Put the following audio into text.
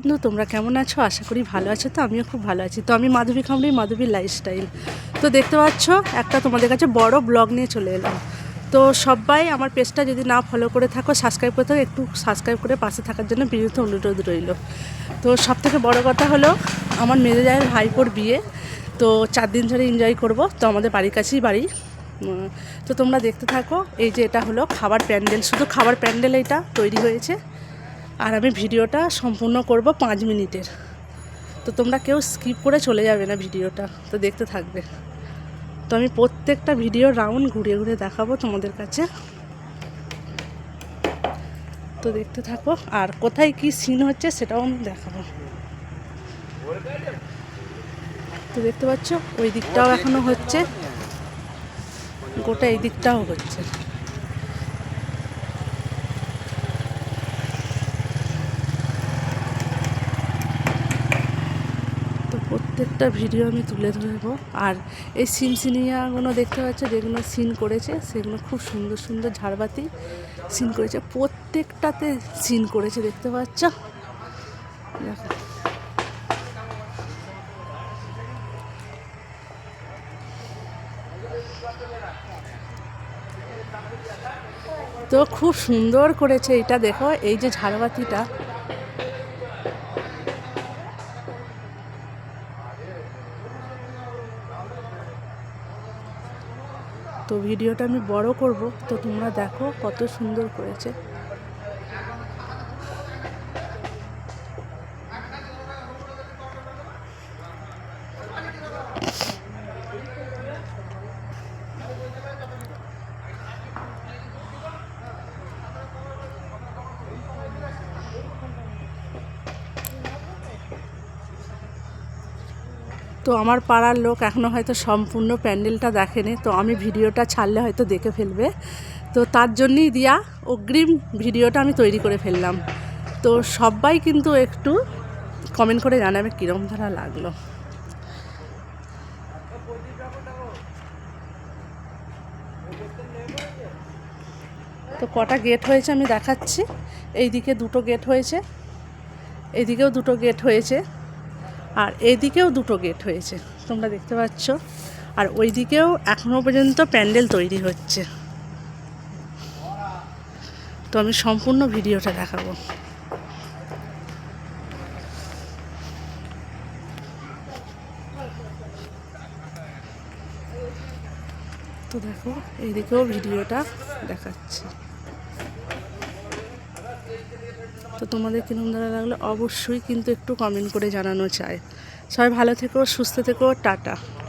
বন্ধু তোমরা কেমন আছো? আশা করি ভালো আছো। তো আমিও খুব ভালো আছি। তো আমি মাধবী খামড়ি মাধবীর লাইফস্টাইল তো দেখতে পাচ্ছ, একটা তোমাদের কাছে বড় ব্লগ নিয়ে চলে এলাম। তো সবাই আমার পেজটা যদি না ফলো করে থাকো সাবস্ক্রাইব করে থাকো, একটু সাবস্ক্রাইব করে পাশে থাকার জন্য বিরুদ্ধ অনুরোধ রইল। তো সব থেকে বড় কথা হলো, আমার মেজে যায় ভাইপোর বিয়ে। তো চার দিন ধরে এনজয় করব। তো আমাদের বাড়ির কাছেই বাড়ি। তো তোমরা দেখতে থাকো, এই যে এটা হলো খাবার প্যান্ডেল। শুধু খাবার প্যান্ডেল এটা তৈরি হয়েছে। আর আমি ভিডিওটা সম্পূর্ণ করব পাঁচ মিনিটের। তো তোমরা কেউ স্কিপ করে চলে যাবে না ভিডিওটা, তো দেখতে থাকবে। তো আমি প্রত্যেকটা ভিডিও রাউন্ড ঘুরে ঘুরে দেখাবো তোমাদের কাছে। তো দেখতে থাকো, আর কোথায় কি সিন হচ্ছে সেটাও আমি দেখাবো। তো দেখতে পাচ্ছ, ওই দিকটাও এখনও হচ্ছে, গোটা এই দিকটাও হচ্ছে তো প্রত্যেকটা ভিডিও আমি তুলে ধরবো। আর এই সিনসিনিয়াগুলো দেখতে পাচ্ছ, যেগুলো সিন করেছে, সেগুলো খুব সুন্দর সুন্দর ঝাড়বাতি সিন করেছে। প্রত্যেকটাতে সিন করেছে, দেখতে পাচ্ছ? দেখো। তো খুব সুন্দর করেছে এটা, দেখো, এই যে ঝাড়বাতিটা। তো ভিডিওটা আমি বড় করব। তো তোমরা দেখো কত সুন্দর করেছে। তো আমার পাড়ার লোক এখনও হয়তো সম্পূর্ণ প্যান্ডেলটা দেখেনি, তো আমি ভিডিওটা ছাড়লে হয়তো দেখে ফেলবে। তো তার জন্যই দিয়া অগ্রিম ভিডিওটা আমি তৈরি করে ফেললাম। তো সবাই কিন্তু একটু কমেন্ট করে জানাবে কীরকম ধারা লাগল। তো কটা গেট হয়েছে আমি দেখাচ্ছি। এইদিকে দুটো গেট হয়েছে, এইদিকেও দুটো গেট হয়েছে। আর এদিকেও দুটো গেট হয়েছে, তোমরা দেখতে পাচ্ছ। আর ওই দিকেও এখনও পর্যন্ত প্যান্ডেল তৈরি হচ্ছে। তো আমি সম্পূর্ণ ভিডিওটা দেখাবো। তো দেখো, এইদিকেও ভিডিওটা দেখাচ্ছি। তো তোমাদের কিরম দ্বারা লাগল? অবশ্যই কিন্তু একটু কমেন্ট করে জানানো চাই। সবাই ভালো থেকো, সুস্থ থেকো, টাটা।